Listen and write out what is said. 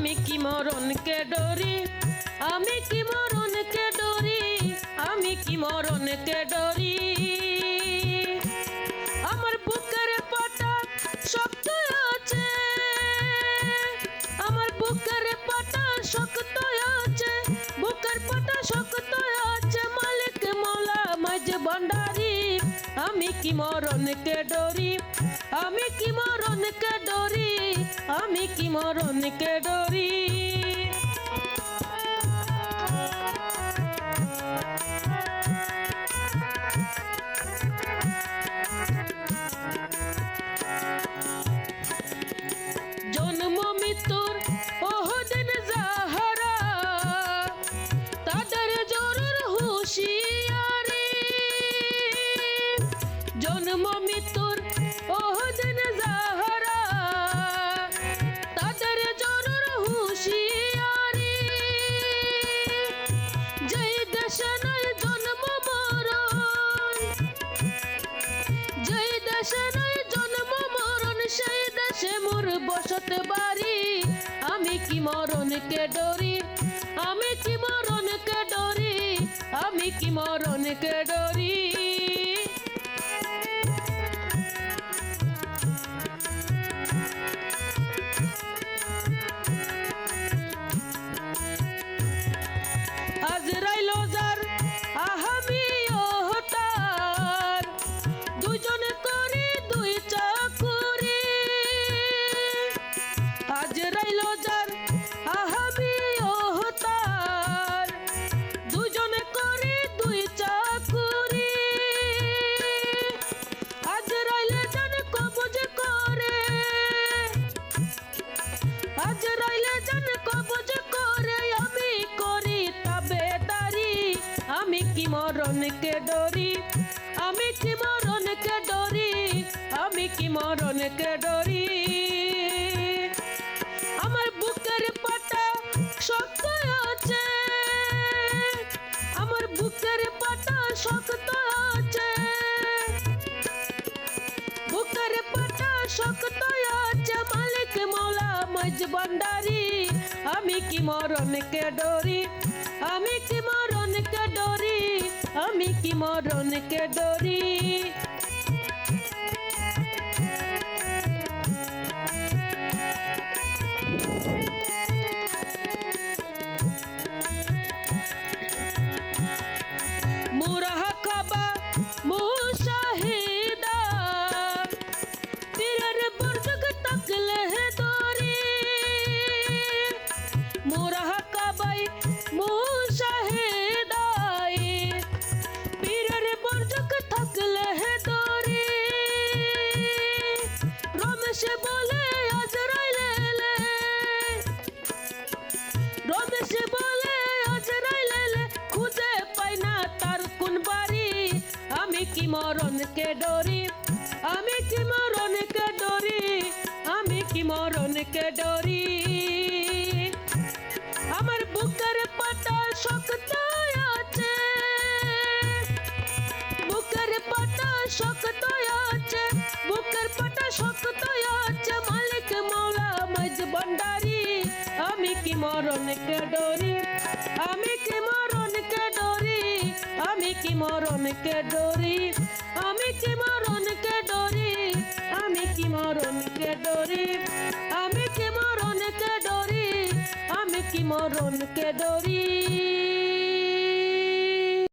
আমি কি মরণকে ডরি? আমি কি মরণকে ডরি? আমি কি মরণকে ডরি? কি মরণকে ডরি? আমি কি মরণকে ডরি? আমি কি মরণকে ডরি? জন্ম মৃত্যুর ওহদিন যাহারা তাদের জরুর হুঁশিয়ারি। যেই দেশে নাই জন্ম মরণ, যেই সেই দেশে মোর বসত আমি কি মরণকে ডরি? আমি কি মরণকে ডরি? আমি কি মরণকে ডরি? কি মরণকে ডরি? আমি কি মরণকে ডরি? আমি কি মরণকে ডরি? আমার বুকের পাটা শক্ত আছে। আমার বুকের পাটা শক্ত আছে। বুকের পাটা শক্ত আছে, মালিক মৌলা মজ ভান্ডারি। আমি কি মরণকে ডরি? আমি কি মরণকে ডরি আমি কি মরণকে ডরি? আমি কি মরণকে ডরি? আমি কি মরণকে ডরি? আমার বুকের পাটা শক্ত আছে। বুকের পাটা শক্ত আছে। বুকের পাটা শক্ত আছে। মালিক মৌলা মজ ভান্ডারি। আমি কি মরণকে ডরি? আমি কি আমি কি মরণকে ডরি? আমি কি মরণকে ডরি? আমি কি মরণকে ডরি? আমি কি মরণকে ডরি? আমি কি মরণকে ডরি?